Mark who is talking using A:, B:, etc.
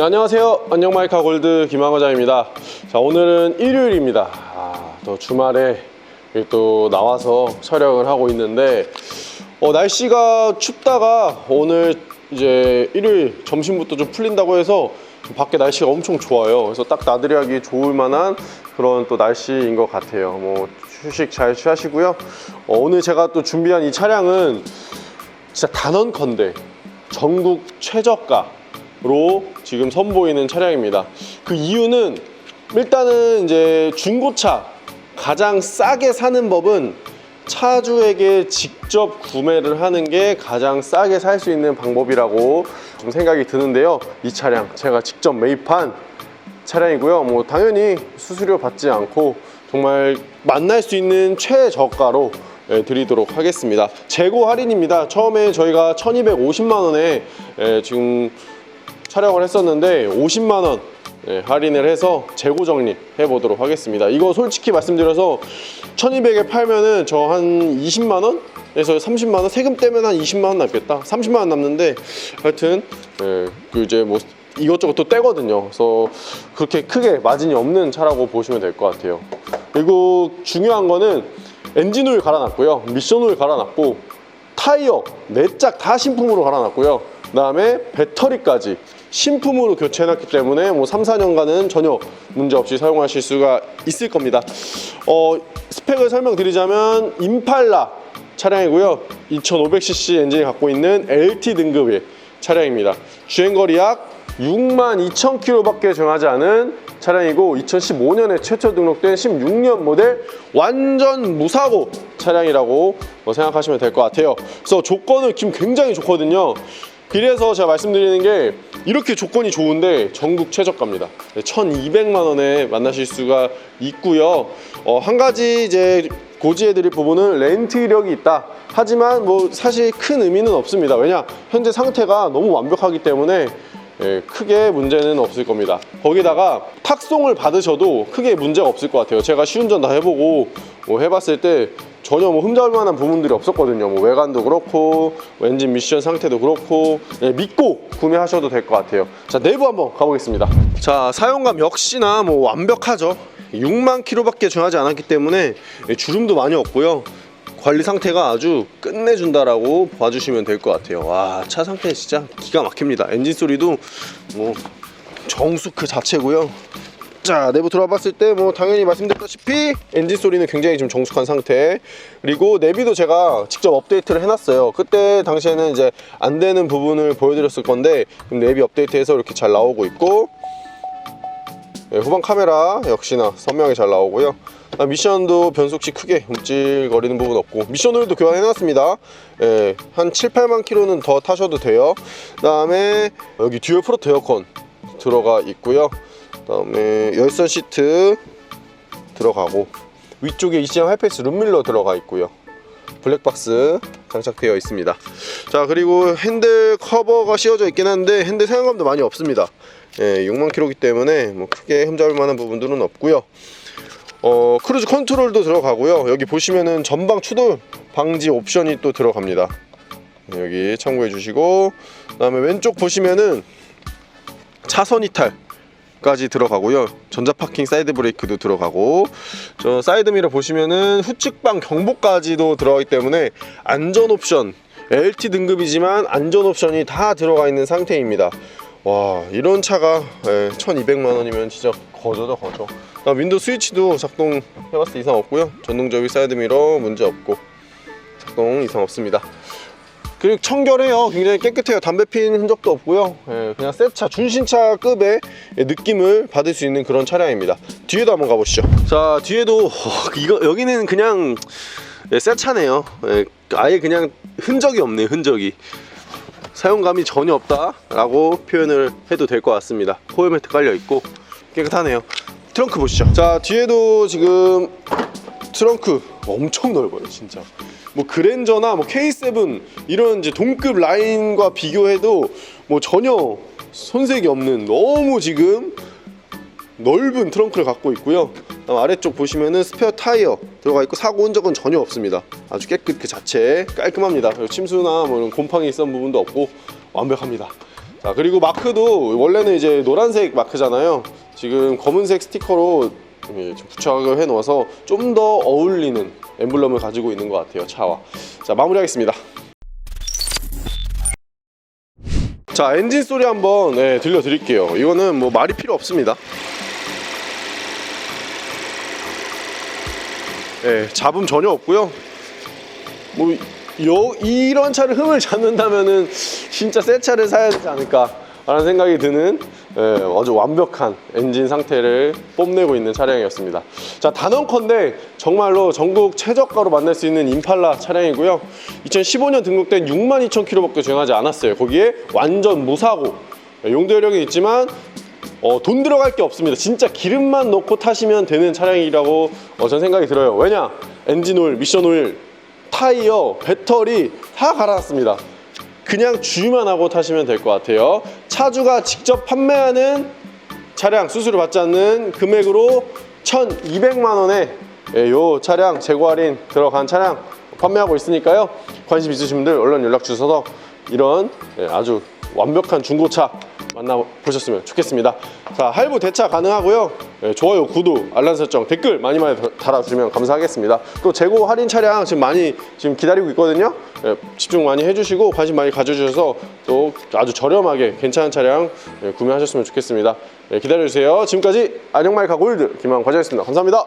A: 네, 안녕하세요. 안녕마이카 골드 김학과장입니다. 자, 오늘은 일요일입니다. 아, 또 주말에 또 나와서 촬영을 하고 있는데, 어, 날씨가 춥다가 오늘 이제 일요일 점심부터 좀 풀린다고 해서 밖에 날씨가 엄청 좋아요. 그래서 딱 나들이 하기 좋을 만한 그런 또 날씨인 것 같아요. 뭐, 휴식 잘 취하시고요. 어, 오늘 제가 또 준비한 이 차량은 진짜 단언컨대 전국 최저가 로 지금 선보이는 차량입니다. 그 이유는 일단은 이제 중고차 가장 싸게 사는 법은 차주에게 직접 구매를 하는 게 가장 싸게 살 수 있는 방법이라고 좀 생각이 드는데요. 이 차량 제가 직접 매입한 차량이고요. 뭐 당연히 수수료 받지 않고 정말 만날 수 있는 최저가로 예, 드리도록 하겠습니다. 재고 할인입니다. 처음에 저희가 1250만 원에 예, 지금 촬영을 했었는데 50만 원 예, 할인을 해서 재고 정리 해 보도록 하겠습니다. 이거 솔직히 말씀드려서 1200에 팔면은 저 한 20만 원 에서 30만 원 세금 떼면 한 20만 원 남겠다. 30만 원 남는데 하여튼 예, 그 이제 뭐 이것저것 또 떼거든요. 그래서 그렇게 크게 마진이 없는 차라고 보시면 될 것 같아요. 그리고 중요한 거는 엔진 오일 갈아놨고요. 미션 오일 갈아놨고 타이어 네짝다 신품으로 갈아놨고요. 그 다음에 배터리까지 신품으로 교체해놨기 때문에 뭐 3, 4년간은 전혀 문제 없이 사용하실 수가 있을 겁니다. 어, 스펙을 설명드리자면 임팔라 차량이고요. 2500cc 엔진을 갖고 있는 LT 등급의 차량입니다. 주행거리 약 6만 2천 킬로밖에 정하지 않은 차량이고 2015년에 최초 등록된 16년 모델 완전 무사고 차량이라고 뭐 생각하시면 될 것 같아요. 그래서 조건은 지금 굉장히 좋거든요. 그래서 제가 말씀드리는 게 이렇게 조건이 좋은데 전국 최저가입니다. 1,200만 원에 만나실 수가 있고요. 어, 한 가지 이제 고지해드릴 부분은 렌트 이력이 있다. 하지만 뭐 사실 큰 의미는 없습니다. 왜냐 현재 상태가 너무 완벽하기 때문에 예, 크게 문제는 없을 겁니다. 거기다가 탁송을 받으셔도 크게 문제가 없을 것 같아요. 제가 시운전 다 해보고 뭐 해봤을 때 전혀 뭐 흠잡을 만한 부분들이 없었거든요. 뭐 외관도 그렇고 뭐 엔진 미션 상태도 그렇고 예, 믿고 구매하셔도 될 것 같아요. 자 내부 한번 가보겠습니다. 자 사용감 역시나 뭐 완벽하죠. 6만 킬로밖에 정하지 않았기 때문에 예, 주름도 많이 없고요. 관리 상태가 아주 끝내준다라고 봐주시면 될 것 같아요. 와, 차 상태 진짜 기가 막힙니다. 엔진 소리도 뭐 정수 그 자체고요. 자, 내부 들어봤을 때 뭐 당연히 말씀드렸다시피 엔진 소리는 굉장히 좀 정숙한 상태. 그리고 내비도 제가 직접 업데이트를 해놨어요. 그때 당시에는 이제 안 되는 부분을 보여드렸을 건데 내비 업데이트해서 이렇게 잘 나오고 있고 예, 후방 카메라 역시나 선명하게 잘 나오고요. 아, 미션도 변속시 크게 움찔거리는 부분 없고 미션 오일도 교환해놨습니다. 예, 한 7, 8만 킬로는 더 타셔도 돼요. 그 다음에 여기 듀얼 프로트 에어컨 들어가 있고요. 그다음에 열선 시트 들어가고 위쪽에 ECM 하이패스 룸밀러 들어가 있고요. 블랙박스 장착되어 있습니다. 자 그리고 핸들 커버가 씌워져 있긴 한데 핸들 사용감도 많이 없습니다. 예, 6만 킬로기 때문에 뭐 크게 흠잡을 만한 부분들은 없고요. 어, 크루즈 컨트롤도 들어가고요. 여기 보시면은 전방 추돌 방지 옵션이 또 들어갑니다. 네, 여기 참고해 주시고 그 다음에 왼쪽 보시면은 차선 이탈 까지 들어가고요. 전자 파킹 사이드 브레이크도 들어가고 저 사이드 미러 보시면은 후측방 경보까지도 들어가기 때문에 안전 옵션 LT 등급이지만 안전 옵션이 다 들어가 있는 상태입니다. 와 이런 차가 예, 1200만 원이면 진짜 거저다 거저 아, 윈도우 스위치도 작동 해봤을 때 이상 없고요 전동적인 사이드 미러 문제 없고 작동 이상 없습니다 그리고 청결해요. 굉장히 깨끗해요. 담배 핀 흔적도 없고요. 예, 그냥 새차 준신차급의 느낌을 받을 수 있는 그런 차량입니다. 뒤에도 한번 가보시죠. 자 뒤에도 어, 이거 여기는 그냥 예, 새 차네요. 예, 아예 그냥 흔적이 없네요 흔적이. 사용감이 전혀 없다 라고 표현을 해도 될 것 같습니다. 호일 매트 깔려 있고 깨끗하네요. 트렁크 보시죠. 자 뒤에도 지금 트렁크 엄청 넓어요, 진짜. 뭐 그랜저나 뭐 K7 이런 이제 동급 라인과 비교해도 뭐 전혀 손색이 없는 너무 지금 넓은 트렁크를 갖고 있고요. 아래쪽 보시면은 스페어 타이어 들어가 있고 사고 흔적은 전혀 없습니다. 아주 깨끗 그 자체 깔끔합니다. 그리고 침수나 뭐 이런 곰팡이 있던 부분도 없고 완벽합니다. 자 그리고 마크도 원래는 이제 노란색 마크잖아요. 지금 검은색 스티커로 예, 좀 부착을 해 놓아서 좀 더 어울리는 엠블럼을 가지고 있는 것 같아요 차와. 자 마무리하겠습니다. 자 엔진 소리 한번 네, 들려드릴게요. 이거는 뭐 말이 필요 없습니다. 네, 잡음 전혀 없고요. 뭐 요, 이런 차를 흠을 잡는다면은 진짜 새 차를 사야 되지 않을까 라는 생각이 드는 예, 아주 완벽한 엔진 상태를 뽐내고 있는 차량이었습니다. 자 단언컨대 정말로 전국 최저가로 만날 수 있는 임팔라 차량이고요. 2015년 등록된 62,000km밖에 주행하지 않았어요. 거기에 완전 무사고 예, 용도 여력이 있지만 어, 돈 들어갈 게 없습니다. 진짜 기름만 넣고 타시면 되는 차량이라고 어, 전 생각이 들어요. 왜냐? 엔진 오일, 미션 오일, 타이어, 배터리 다 갈아놨습니다. 그냥 주유만 하고 타시면 될 것 같아요. 차주가 직접 판매하는 차량 수수료 받지 않는 금액으로 1,200만 원에 예, 요 차량 재고 할인 들어간 차량 판매하고 있으니까요. 관심 있으신 분들 얼른 연락 주셔서 이런 예, 아주 완벽한 중고차 만나보셨으면 좋겠습니다. 자, 할부 대차 가능하고요. 예, 좋아요, 구독, 알람 설정, 댓글 많이 많이 달아주시면 감사하겠습니다. 또 재고 할인 차량 지금 많이 지금 기다리고 있거든요. 예, 집중 많이 해주시고 관심 많이 가져주셔서 또 아주 저렴하게 괜찮은 차량 예, 구매하셨으면 좋겠습니다. 예, 기다려주세요. 지금까지 안녕마이카 골드 김한 과장이었습니다. 감사합니다.